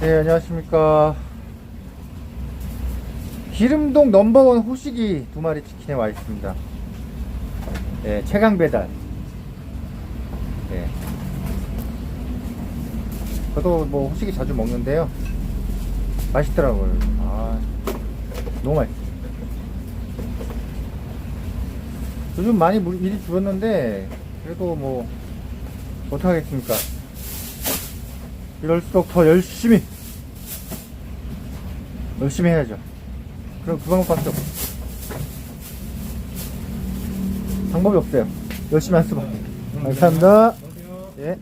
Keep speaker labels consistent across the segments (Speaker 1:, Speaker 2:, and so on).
Speaker 1: 네, 안녕하십니까. 기름동 넘버원 호식이 두 마리 치킨에 와 있습니다. 네, 최강 배달. 네. 저도 뭐 호식이 자주 먹는데요. 맛있더라고요. 아, 너무 맛있어요. 요즘 많이 물- 일이 줄었는데, 그래도 뭐, 어떡하겠습니까. 이럴수록 더 열심히 열심히 해야죠. 그럼 그 방법밖에 없어. 방법이 없어요. 열심히 할 수밖에. 감사합니다. 예.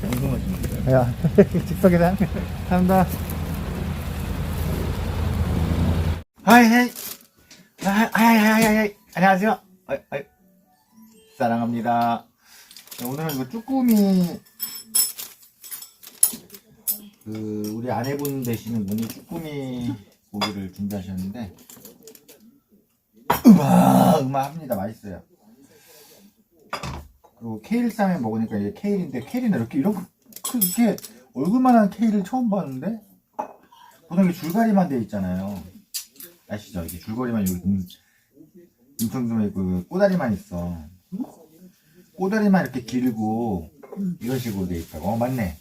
Speaker 2: 궁금하십니까?
Speaker 1: 야, 직석이다. 감사합니다. 하이, 하이. 하이, 하이, 하이, 하이. 안녕하세요. 아이, 아이. 사랑합니다. 네, 오늘은 이거 쭈꾸미, 그, 우리 아내분 되시는 분이 쭈꾸미 고기를 준비하셨는데, 으마, 으마 합니다. 맛있어요. 그리고 케일 쌈에 먹으니까 이게 케일인데, 케일은 이렇게, 이렇게, 이렇게 얼굴만한 케일을 처음 봤는데, 보통 이게 줄가리만 돼 있잖아요. 아시죠? 이게 줄거리만 여기 금, 금통금에 그 꼬다리만 있어. 꼬다리만 이렇게 길고 이런 식으로 돼 있다고. 어 맞네.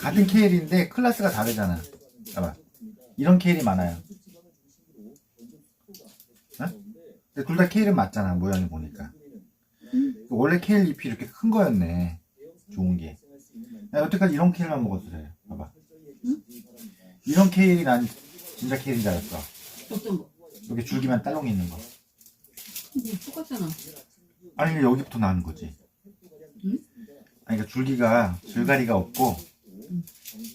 Speaker 1: 같은 케일인데 클래스가 다르잖아. 봐봐. 이런 케일이 많아요. 어? 근데 둘 다 케일은 맞잖아. 모양이 보니까. 원래 케일 잎이 이렇게 큰 거였네. 좋은 게. 나 여태까지 이런 케일만 먹었어 요. 봐봐. 이런 케일이 난 진짜 케일인 줄 알았어.
Speaker 3: 어떤 거?
Speaker 1: 여기 줄기만 딸롱 있는 거.
Speaker 3: 이거 똑같잖아.
Speaker 1: 아니 여기부터 나는 거지.
Speaker 3: 응?
Speaker 1: 아니 그러니까 줄기가 줄가리가 없고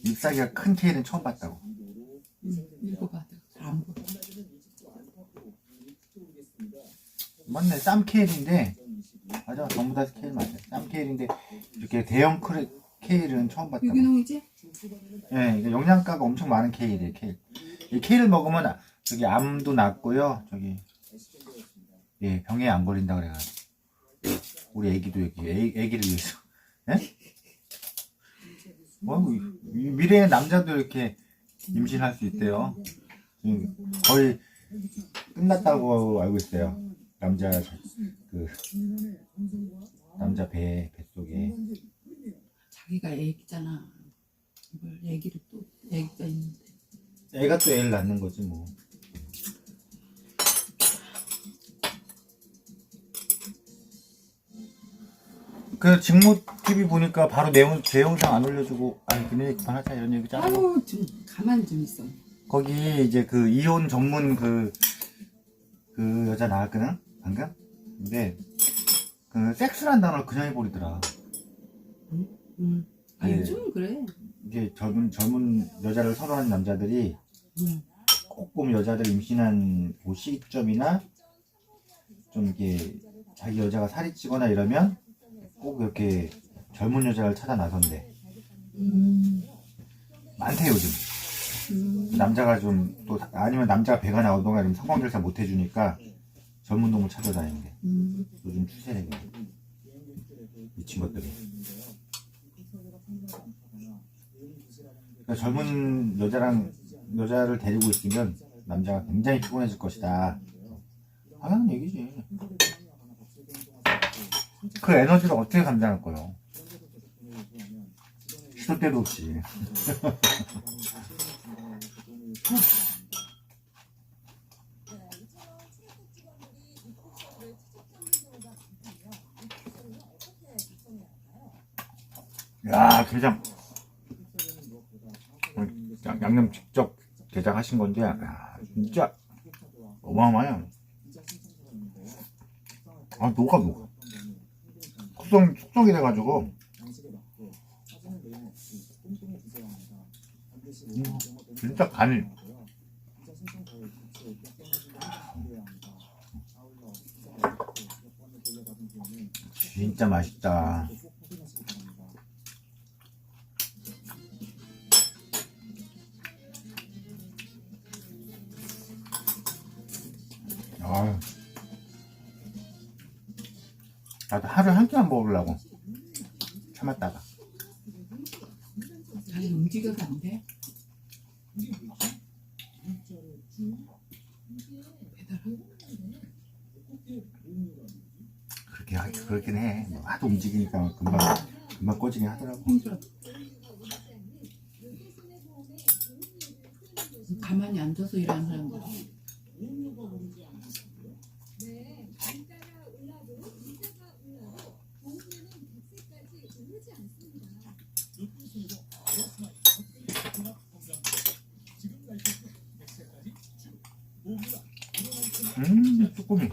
Speaker 1: 잎사귀가 큰 케일은 처음 봤다고.
Speaker 3: 응, 읽어봐. 잘안 보여.
Speaker 1: 맞네 쌈 케일인데 맞아 전부 다 케일 맞아. 쌈 케일인데 이렇게 대형 크레, 케일은 처음 봤다고.
Speaker 3: 유기농이지?
Speaker 1: 예, 이게 영양가가 엄청 많은 케일이에요 케일. 이 케일을 먹으면 아- 저기 암도 낫고요. 저기 예 병에 안 걸린다 그래가지고 우리 애기도 여기 애, 애기를 위해서. 예? 뭐 이- 이 미래의 남자도 이렇게 임신할 수 있대요. 지금 거의 끝났다고 알고 있어요. 남자 그 남자 배 뱃속에
Speaker 3: 자기가 애기잖아. 이걸 애기를 또 애기가 있는데.
Speaker 1: 애가 또 애를 낳는 거지 뭐. 그 직무 TV 보니까 바로 내용 제 영상 안 올려주고 아니 얘기 그만하자 이런 얘기 잖아
Speaker 3: 아유 좀 가만히 좀 있어.
Speaker 1: 거기 이제 그 이혼 전문 그, 그 여자 나왔거든? 방금? 근데, 그, 섹스란 단어를 그냥 해버리더라.
Speaker 3: 응. 아
Speaker 1: 예.
Speaker 3: 요즘은 그래.
Speaker 1: 이게 젊은, 젊은 여자를 선호하는 남자들이
Speaker 3: 응.
Speaker 1: 꼭 보면 여자들 임신한 그 시점이나 좀 이렇게 자기 여자가 살이 찌거나 이러면 꼭 이렇게 젊은 여자를 찾아 나선대.
Speaker 3: 음.
Speaker 1: 많대, 요즘.
Speaker 3: 음.
Speaker 1: 남자가 좀 또 아니면 남자가 배가 나오던가 이러면 성관결사 못 해주니까 젊은 놈을 찾아다니는데
Speaker 3: 음.
Speaker 1: 요즘 추세래 그냥 미친 것들이 그러니까 젊은 여자랑 여자를 데리고 있으면 남자가 굉장히 피곤해질 것이다 하는 얘기지 그 에너지를 어떻게 감당할 거요? 시도 때도 없이. 야 게장. 어, 양- 양념 직접 게장하신 건데 야 진짜 어마어마해요. 아 녹아 녹아 숙성, 숙성이 돼가지고. 음, 진짜 간이. 진짜 맛있다 하루에 한 끼만 먹으려고 참았다가
Speaker 3: 아니 움직여서 안 돼?
Speaker 1: 그렇게 하, 그렇긴 해. 뭐 하도 움직이니까 금방 금방 꺼지긴 하더라고.
Speaker 3: 힘들어. 가만히 앉아서 일하는 사람들.
Speaker 1: 음, 쭈꾸미.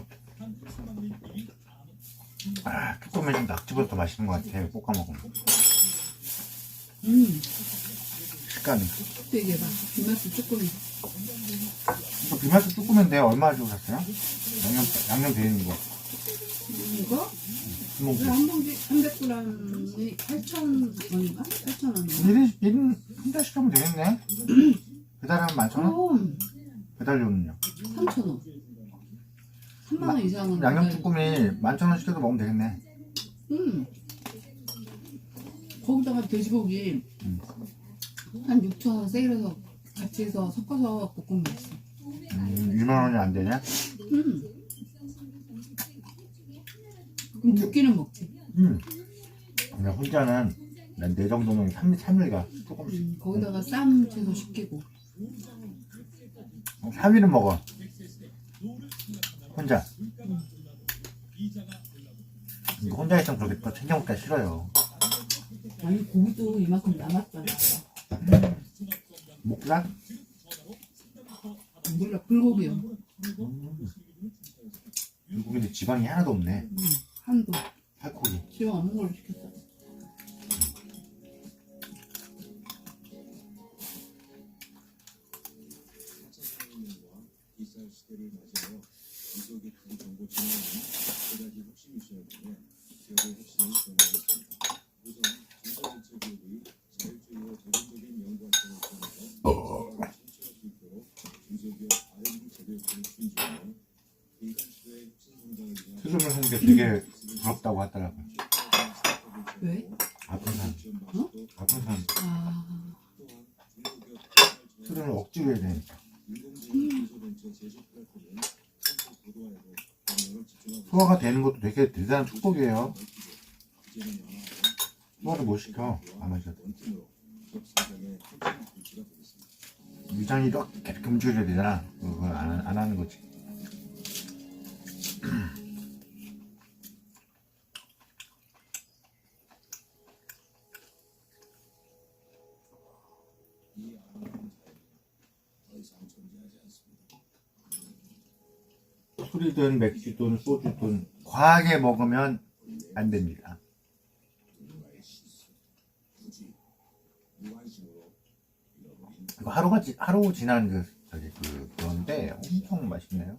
Speaker 1: 아, 쭈꾸미 좀 낙지보다 더 맛있는 것 같아. 볶아 먹으면.
Speaker 3: 음,
Speaker 1: 식감이.
Speaker 3: 또 얘기해봐. 비마스 쭈꾸미.
Speaker 1: 이거 비마스 쭈꾸미인데 얼마 주고 샀어요? 양념, 양념 돼 있는 거.
Speaker 3: 이거?
Speaker 1: 주먹.
Speaker 3: 이거 한 봉지 300g이 8,000원인가? 8,000원인가?
Speaker 1: 1인, 1인 한 달씩 하면 되겠네. 배달하면 11,000원?
Speaker 3: 그럼
Speaker 1: 배달료는요?
Speaker 3: 3,000원. 3만 원 이상은.
Speaker 1: 양념
Speaker 3: 배달-
Speaker 1: 쭈꾸미 11,000원 시켜서 먹으면 되겠네.
Speaker 3: 음. 거기다가 돼지고기
Speaker 1: 음.
Speaker 3: 한 6,000원 세일해서 같이 해서 섞어서 볶으면 맛있어.
Speaker 1: 음, 2만 원이 안 되냐?
Speaker 3: 음. 그럼 두 끼는 먹지.
Speaker 1: 음. 그냥 혼자는 난 내 정도면 3, 삼일 가 조금씩.
Speaker 3: 음, 거기다가 쌈 채소 시키고.
Speaker 1: 3일은 먹어. 혼자. 이거 혼자 있으면 그렇게 또 챙겨 먹기가 싫어요.
Speaker 3: 아니 고기도 이만큼 남았잖아.
Speaker 1: 목살?
Speaker 3: 몰라 불고기요.
Speaker 1: 물고기인데 지방이 하나도 없네.
Speaker 3: 음, 한도.
Speaker 1: 살코기.
Speaker 3: 지금 없는 걸로 시켰어.
Speaker 1: 되게 부럽다고 하더라고.
Speaker 3: 왜?
Speaker 1: 아픈 사람.
Speaker 3: 어?
Speaker 1: 아픈 사람.
Speaker 3: 아,
Speaker 1: 수술을 억지로 해야 되니까. 소화가 되는 것도 되게 대단한 축복이에요. 소화를 못 시켜.
Speaker 2: 되겠습니다.
Speaker 1: 위장이 이렇게 움직여야 되잖아. 그걸 안, 안 하는 거지.
Speaker 2: 이 아름다운 자연은 더 이상 존재하지 않습니다.
Speaker 1: 술이든 맥주든 소주든 과하게 먹으면 안 됩니다. 이거 하루가 지, 하루 지난 그 저기 그 그런데 엄청 맛있네요.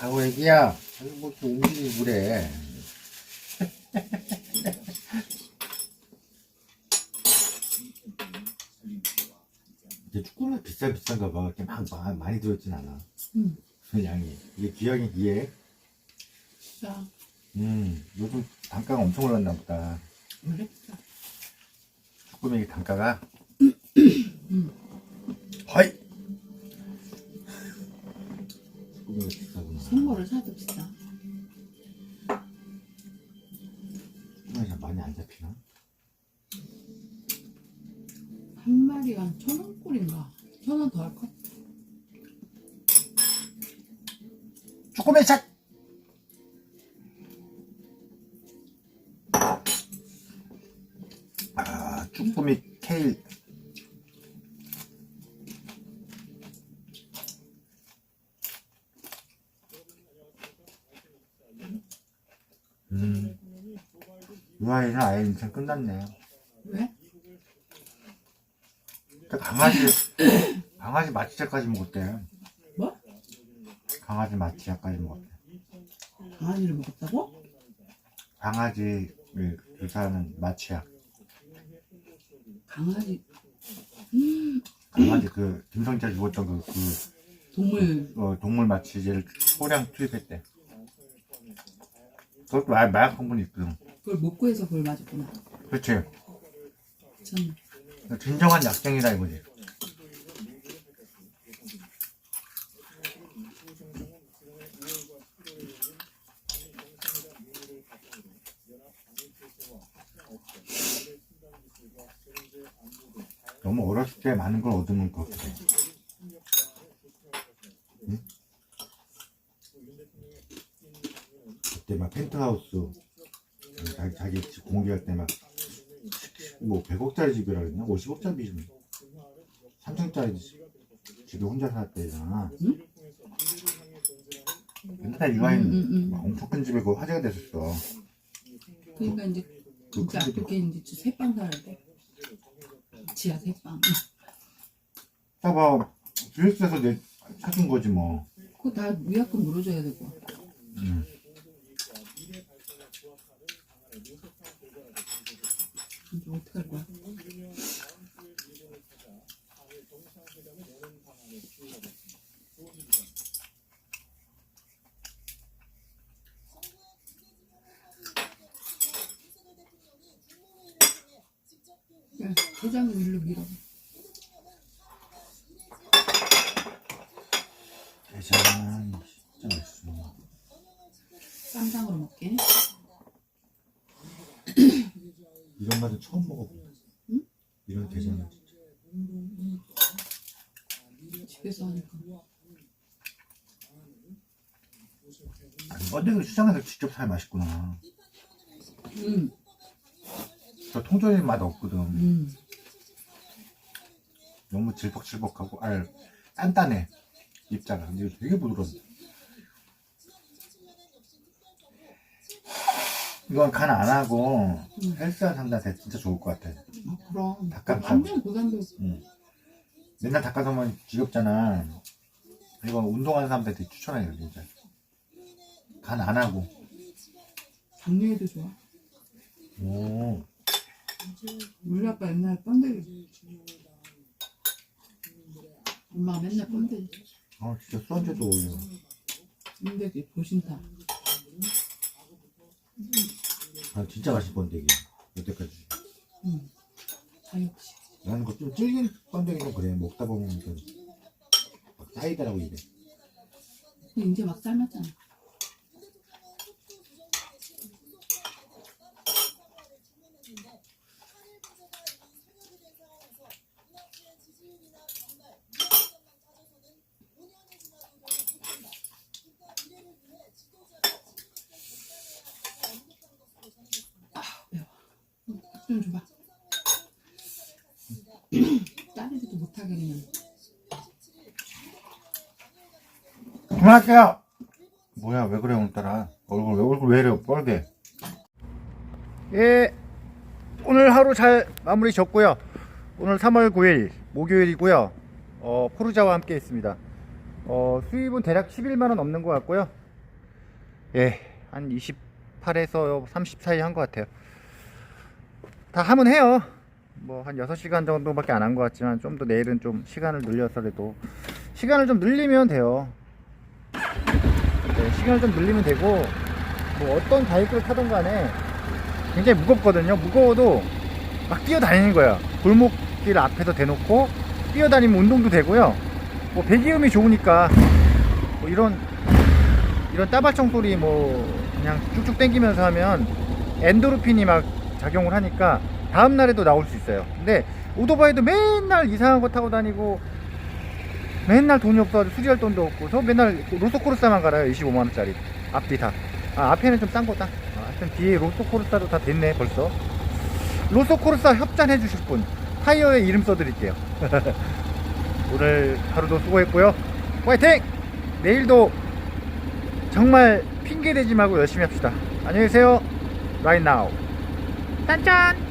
Speaker 1: 아우 애기야, 뭐 이렇게 움직이고 그래. 이제 축구는 비싸 비싼가 봐. 이렇게 막, 막 많이 들어있진 않아.
Speaker 3: 음.
Speaker 1: 그 양이 이게 기왕이 기에.
Speaker 3: 진짜
Speaker 1: 음 요즘 단가가 엄청 올랐나 보다.
Speaker 3: 그래?
Speaker 1: 쭈꾸미 단가가
Speaker 3: 음.
Speaker 1: 허이 쭈꾸미가 비싸구나
Speaker 3: 생거를 사도 비싸.
Speaker 1: 쭈꾸미가 많이 안 잡히나?
Speaker 3: 한 마리가 한천원꼴인가? 천 원 더 할까?
Speaker 1: 쭈꾸미 샷! 아 쭈꾸미 케일 음, 이 아이는 아예 인생 끝났네요.
Speaker 3: 왜?
Speaker 1: 그 강아지 강아지 마취제까지 먹었대.
Speaker 3: 뭐?
Speaker 1: 강아지 마취제까지 먹었대.
Speaker 3: 강아지를 먹었다고?
Speaker 1: 강아지 주사하는 마취약.
Speaker 3: 강아지. 음,
Speaker 1: 강아지 그 김성재 죽었던 그, 그
Speaker 3: 동물.
Speaker 1: 어, 동물 마취제를 소량 투입했대. 그것도 마- 마약 성분이 있거든.
Speaker 3: 그걸 못 구해서 그걸 맞았구나.
Speaker 1: 그렇지.
Speaker 3: 전
Speaker 1: 진정한 약쟁이다 이거지. 너무 어렸을 때 많은 걸 얻으면 그렇게 돼. 응? 그때 막 펜트하우스 자기, 자기 집 공개할 때 막 뭐 100억짜리 집이라 그랬나? 50억짜리 집 3층짜리 집에 혼자 살 때잖아
Speaker 3: 응?
Speaker 1: 옛날에 유아인
Speaker 3: 응, 응, 응.
Speaker 1: 막 엄청 큰 집에 그거 화제가 됐었어
Speaker 3: 그러니까 이제
Speaker 1: 그
Speaker 3: 진짜 아프게 이제 새빵 돼. 지하 새빵.
Speaker 1: 봐봐 주식에서 내 사준 거지 뭐
Speaker 3: 그거 다 위약금 물어줘야 되고.
Speaker 1: 응.
Speaker 3: 이제 어떡할 거야? 야, 회장님 일로 밀어.
Speaker 1: 대장 진짜 맛있어
Speaker 3: 먹게.
Speaker 1: 이런 맛은 처음 먹어봐
Speaker 3: 응?
Speaker 1: 이런 대장은
Speaker 3: 집에서 하니까.
Speaker 1: 아니 번데기 시장에서 직접 사야 맛있구나
Speaker 3: 응,
Speaker 1: 저 통조림 맛 없거든
Speaker 3: 응.
Speaker 1: 너무 질퍽질퍽하고 알 단단해 입자가 근데 되게 부드러워 이건 간 안 하고
Speaker 3: 응.
Speaker 1: 헬스한 상자한테 진짜 좋을 것 같아
Speaker 3: 아, 그럼.
Speaker 1: 닭가슴살.
Speaker 3: 완전 고단도
Speaker 1: 응. 맨날 닭가슴살 지겹잖아 이거 운동하는 사람들한테 추천해 진짜 간 안 하고
Speaker 3: 당뇨에도 좋아.
Speaker 1: 오
Speaker 3: 우리 아빠 옛날에 번데기. 엄마가 맨날 번데기.
Speaker 1: 아 진짜 술안주도 어울려
Speaker 3: 번데기, 보신탕.
Speaker 1: 아 진짜 맛있는 번데기 여태까지
Speaker 3: 응. 다 역시.
Speaker 1: 나는 그좀 질긴 번데기는 그래 먹다 보면 좀 막 쌓이더라고 입에
Speaker 3: 근데 이제 막 삶았잖아. 아, 응, 좀 줘봐. 따르지도 못하게 그냥.
Speaker 1: 그만할게요. 뭐야 왜 그래 오늘따라? 얼굴 왜 얼굴 왜 이래 뻘게? 예 오늘 하루 잘 마무리 졌고요. 오늘 3월 9일 목요일이고요. 어 포르자와 함께 했습니다. 어 수입은 대략 11만원 넘는 것 같고요. 예 한 28에서 30 사이 한 것 같아요 다 하면 해요. 뭐 한 6시간 정도밖에 안 한 것 같지만 좀 더 내일은 좀 시간을 늘려서라도 시간을 좀 늘리면 돼요. 네, 시간을 좀 늘리면 되고 뭐 어떤 바이크를 타던 간에 굉장히 무겁거든요. 무거워도 막 뛰어다니는 거야. 골목길 앞에서 대놓고 뛰어다니면 운동도 되고요. 뭐 배기음이 좋으니까 뭐 이런 이런 따발총 소리 뭐 그냥 쭉쭉 당기면서 하면 엔도르핀이 막 작용을 하니까 다음날에도 나올 수 있어요. 근데 오토바이도 맨날 이상한 거 타고 다니고 맨날 돈이 없어가지고 수리할 돈도 없고 저 맨날 로토코르사만 갈아요 25만원짜리. 앞뒤 다. 아, 앞에는 좀 싼 거다. 아, 하여튼 뒤에 로토코르사도 다 됐네 벌써. 로토코르사 협찬해 주실 분 타이어에 이름 써드릴게요. 오늘 하루도 수고했고요. 화이팅! 내일도 정말 핑계 대지 말고 열심히 합시다. 안녕히 계세요. Right now 噔噔